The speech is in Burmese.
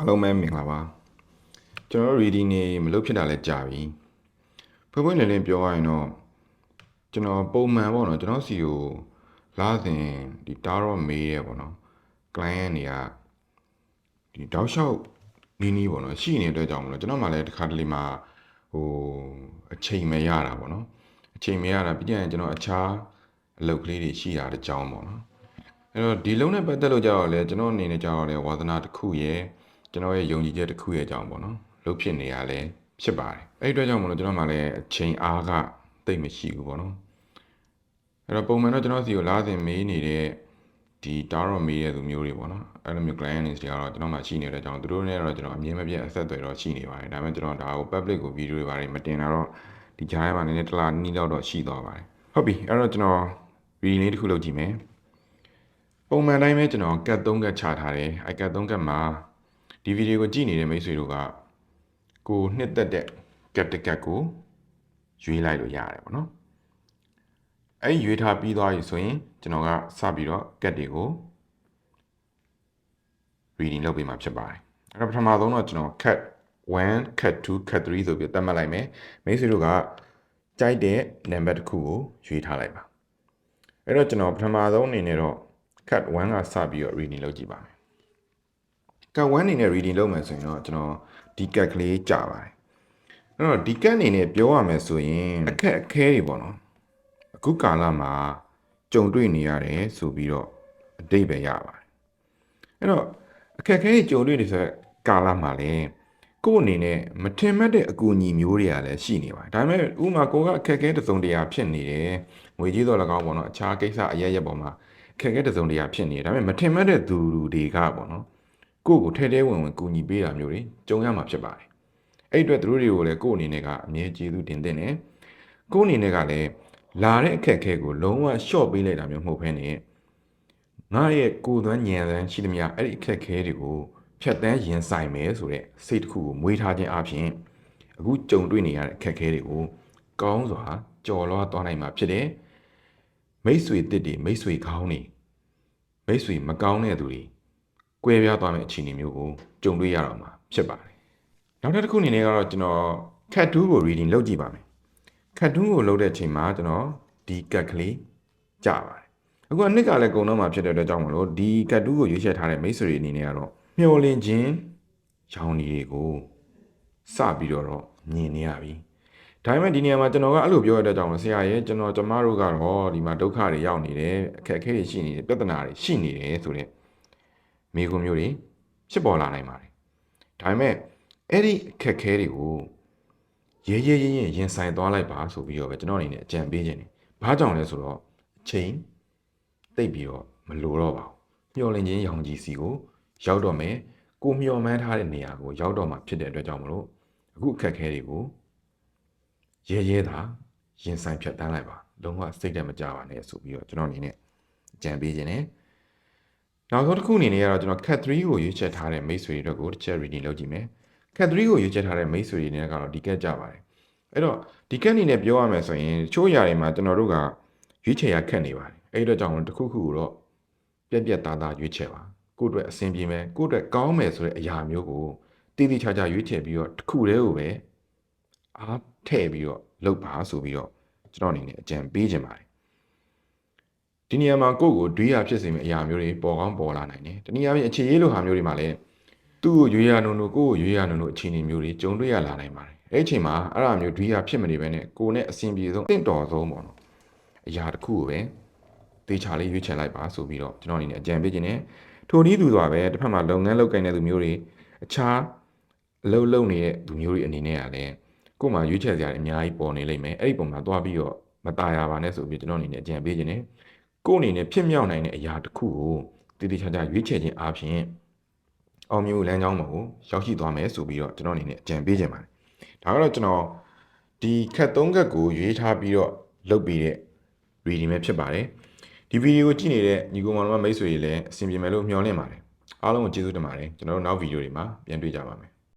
အားလုံးပဲမင်္ဂလာပါကျွန်တော်တို့ reading နေမလုပ်ဖြစ်တာလဲကြာပြီဖွင့်ဖွင့်လင်းလင်းပြောရရင်တော့ကျွန်တော်ပုံမှန်ပေါ့နော်ကျွန်တော်စီကိုလာစဉ်ဒီတားတော့မေးရဲပေါ့နော် client တွေကဒီတောက်လျှောက်နီးနီးပေါ့နော်ရှိနေတဲ့အတွက်ကြောင့်မလို့ကျွန်တော်မှလည်းတစ်ခါတလေမှဟိုအချိန်မရတာပေါ့နော်အချိန်မရတာပြီးရင်ကျွန်တော်အခြားအလုပ်ကလေးတွေရှိတာတကြောင်းပေါ့နော်အဲ့တော့ဒီလုံးနဲ့ပတ်သက်လို့ကြတော့လေကျွန်တော်အနေနဲ့ကြတော့လေဝါသနာတစ်ခုရဲ့ ကျွန်တော်ရဲ့ယုံကြည်ချက်တစ်ခုရဲ့အကြောင်းပေါ့နော်လုတ်ဖြစ်နေရလဲဖြစ်ပါတယ်အဲ့ဒီအတွက်ကြောင့်မလို့ကျွန်တော်မှလည်းအချိန်အားကတိတ်မရှိဘူးပေါ့နော်အဲ့တော့ပုံမှန်တော့ကျွန်တော်စီကိုလားစဉ်မေးနေတဲ့ဒီတားတော့မေးတဲ့သူမျိုးတွေပေါ့နော်အဲ့လိုမျိုး client တွေကတော့ကျွန်တော်မှရှိနေတဲ့အကြောင်းသူတို့နဲ့တော့ကျွန်တော်အမြင်မပြတ်အဆက်အသွယ်တော့ရှိနေပါတယ်ဒါပေမဲ့ကျွန်တော်ဒါကို public ကို video တွေပါတယ်မတင်တာတော့ဒီကြားထဲမှာနည်းနည်းတစ်လားနီးတော့တော့ရှိသွားပါတယ်ဟုတ်ပြီအဲ့တော့ကျွန်တော် reading လေးတစ်ခုလုပ်ကြည့်မယ်ပုံမှန်တိုင်းပဲကျွန်တော် cat 3 cat ချထားတယ်အဲ cat 3 cat မှာ ဒီဗီဒီယိုကိုကြည့်နေတဲ့မိတ်ဆွေတို့ကကိုနှစ်သက်တဲ့ cat တစ် cat ကိုရွေးလိုက်လို့ရတယ်ပေါ့နော်အဲ့ဒီရွေးထားပြီးသွားပြီဆိုရင်ကျွန်တော်ကစပြီးတော့ cat တွေကို reading လုပ်ပေးမှာဖြစ်ပါတယ်အဲ့တော့ပထမဆုံးတော့ကျွန်တော် cat 1 cat 2 cat 3ဆိုပြီးသတ်မှတ်လိုက်မယ်မိတ်ဆွေတို့ကကြိုက်တဲ့ number တစ်ခုကိုရွေးထားလိုက်ပါအဲ့တော့ကျွန်တော်ပထမဆုံးအနေနဲ့တော့ cat 1ကစပြီးတော့ reading လုပ်ကြည့်ပါမယ် cat 1အနေနဲ့ reading လုပ်မယ်ဆိုရင်တော့ကျွန်တော်ဒီ cat ကလေးကြာပါတယ်အဲ့တော့ဒီ cat အနေနဲ့ပြောရမယ်ဆိုရင်အခက်အခဲတွေပေါ့နော်အခုကာလမှာကြုံတွေ့နေရတယ်ဆိုပြီးတော့အတိတ်ပဲရပါတယ်အဲ့တော့အခက်အခဲတွေကြုံတွေ့နေဆိုတဲ့ကာလမှာလည်းကိုယ့်အနေနဲ့မထင်မှတ်တဲ့အကူအညီမျိုးတွေကလည်းရှိနေပါတယ်ဒါပေမဲ့ဥမာကိုကအခက်အခဲတစ်စုံတရာဖြစ်နေတယ်ငွေကြီးတော့၎င်းပေါ့နော်အခြားကိစ္စအရရက်ပေါ်မှာအခက်အခဲတစ်စုံတရာဖြစ်နေတယ်ဒါပေမဲ့မထင်မှတ်တဲ့သူတွေကပေါ့နော် ကိုယ့်ကိုထဲထဲဝင်ဝင်ကူညီပေးတာမျိုးတွေကြုံရမှာဖြစ်ပါတယ်အဲ့အတွက်သူတို့တွေကိုလည်းကိုယ့်အနေနဲ့ကအမြဲကျေးဇူးတင်တဲ့နဲ့ကိုယ့်အနေနဲ့ကလည်းလာတဲ့အခက်အခဲကိုလုံးဝရှော့ပေးလိုက်တာမျိုးမဟုတ်ဘဲနဲ့ငါရဲ့ကိုယ်သွမ်းဉာဏ်သမ်းရှိသမျှအဲ့ဒီအခက်အခဲတွေကိုဖြတ်တန်းရင်ဆိုင်မယ်ဆိုတဲ့စိတ်တစ်ခုကိုမွေးထားခြင်းအပြင်အခုကြုံတွေ့နေရတဲ့အခက်အခဲတွေကိုကောင်းစွာကြော်လွှားသွားနိုင်မှာဖြစ်တယ်မိတ်ဆွေတစ်တွေမိတ်ဆွေကောင်းတွေမိတ်ဆွေမကောင်းတဲ့သူတွေ ကွဲပြားသွားမယ့်အခြေအနေမျိုးကိုကြုံတွေ့ရတော့မှာဖြစ်ပါတယ်နောက်တစ်ခုအနေနဲ့ကတော့ကျွန်တော် cat 2ကို reading လုပ်ကြည့်ပါမယ် cat 2ကိုလုပ်တဲ့အချိန်မှာကျွန်တော်ဒီ cat ကလေးကြာပါတယ်အခုအနှစ်ကလည်းကုံတော့မှာဖြစ်တဲ့အတွက်ကြောင့်မလို့ဒီ cat 2ကိုရွေးချယ်ထားတဲ့မိတ်ဆွေတွေအနေနဲ့ကတော့မျောလင့်ခြင်းရောင်နေတွေကိုစပြီးတော့တော့မြင်နေရပြီဒါပေမဲ့ဒီနေရာမှာကျွန်တော်ကအဲ့လိုပြောရတဲ့ကြောင့်ဆရာရဲ့ကျွန်တော်ကျမတို့ကတော့ဒီမှာဒုက္ခတွေရောက်နေတယ်အခက်အခဲတွေရှိနေတယ်ပြဿနာတွေရှိနေတယ်ဆိုတဲ့ မိကုံမျိုးတွေဖြစ်ပေါ်လာနိုင်ပါတယ်ဒါပေမဲ့အဲ့ဒီအခက်အခဲတွေကိုရဲရဲရဲရဲရင်ဆိုင်သွားလိုက်ပါဆိုပြီးတော့ပဲကျွန်တော်အနေနဲ့အကြံပေးခြင်းတယ်ဘာကြောင့်လဲဆိုတော့အချိန်တိတ်ပြီးတော့မလိုတော့ပါဘူးမျောလင့်ခြင်းရောင်ကြီးစီကိုရောက်တော့မယ်ကိုမျော်မှန်းထားတဲ့နေရာကိုရောက်တော့မှာဖြစ်တဲ့အတွက်ကြောင့်မလို့အခုအခက်အခဲတွေကိုရဲရဲသာရင်ဆိုင်ဖြတ်တန်းလိုက်ပါလုံးဝစိတ်တက်မကြပါနဲ့ဆိုပြီးတော့ကျွန်တော်အနေနဲ့အကြံပေးခြင်းနဲ့ နောက်ဆုံးတစ်ခုအနေနဲ့ကတော့ကျွန်တော် cat 3ကိုရွေးချက်ထားတဲ့မိတ်ဆွေတွေအတွက်ကိုတစ်ချက် reading လုပ်ကြည့်မယ် cat 3ကိုရွေးချက်ထားတဲ့မိတ်ဆွေတွေနဲ့ကတော့ဒီ cat ကြပါတယ်အဲ့တော့ဒီ cat အနေနဲ့ပြောရမယ်ဆိုရင်ချိုးရာတွေမှာကျွန်တော်တို့ကရွေးချယ်ရခက်နေပါတယ်အဲ့ဒီတော့ကြောင့်တစ်ခုခုကိုတော့ပြက်ပြက်သားသားရွေးချယ်ပါကိုယ့်အတွက်အဆင်ပြေမယ်ကိုယ့်အတွက်ကောင်းမယ်ဆိုတဲ့အရာမျိုးကိုတည်တည်ချာချာရွေးချယ်ပြီးတော့တစ်ခုတည်းကိုပဲအားထည့်ပြီးတော့လုပ်ပါဆိုပြီးတော့ကျွန်တော်အနေနဲ့အကြံပေးခြင်းပါတယ် ဒီနေရာမှာကိုယ့်ကိုတွေးရဖြစ်စေမယ့်အရာမျိုးတွေပေါ်ကောင်းပေါ်လာနိုင်တယ်တနည်းအားဖြင့်အခြေရေးလိုဟာမျိုးတွေမှာလည်းသူ့ကိုရွေးရနုံနုကိုယ့်ကိုရွေးရနုံနုအခြေအနေမျိုးတွေကြုံတွေ့ရလာနိုင်ပါတယ်အဲ့အချိန်မှာအဲ့ဒါမျိုးတွေးရဖြစ်မနေဘဲနဲ့ကိုယ်နဲ့အဆင်ပြေဆုံးတင့်တော်ဆုံးပေါ့နော်အရာတစ်ခုကိုပဲတေချာလေးရွေးချယ်လိုက်ပါဆိုပြီးတော့ကျွန်တော်အနေနဲ့အကြံပေးခြင်းနဲ့ထိုနည်းသူစွာပဲတစ်ဖက်မှာလုပ်ငန်းလုပ်ကိုင်တဲ့သူမျိုးတွေအခြားအလုပ်လုပ်နေတဲ့သူမျိုးတွေအနေနဲ့ကလည်းကိုယ်မှာရွေးချယ်စရာတွေအများကြီးပေါ်နေလိမ့်မယ်အဲ့ဒီပုံမှာသွားပြီးတော့မตายရပါနဲ့ဆိုပြီးကျွန်တော်အနေနဲ့အကြံပေးခြင်းနဲ့ ကိုယ်အနေနဲ့ဖြစ်မြောက်နိုင်တဲ့အရာတစ်ခုကိုတည်တည်ချာချာရွေးချယ်ခြင်းအပြင်အောင်မြင်လမ်းကြောင်းမှာကိုရောက်ရှိသွားမယ်ဆိုပြီးတော့ကျွန်တော်အနေနဲ့အကြံပေးခြင်းပါတယ်ဒါကတော့ကျွန်တော်ဒီခက်သုံးခက်ကိုရွေးထားပြီးတော့လုပ်ပြီးတဲ့ reading ပဲဖြစ်ပါတယ်ဒီဗီဒီယိုကိုကြည့်နေတဲ့ညီကောင်မောင်တို့မိတ်ဆွေတွေလည်းအဆင်ပြေမယ်လို့မျှော်လင့်ပါတယ်အားလုံးကိုကျေးဇူးတင်ပါတယ်ကျွန်တော်တို့နောက်ဗီဒီယိုတွေမှာပြန်တွေ့ကြပါမယ်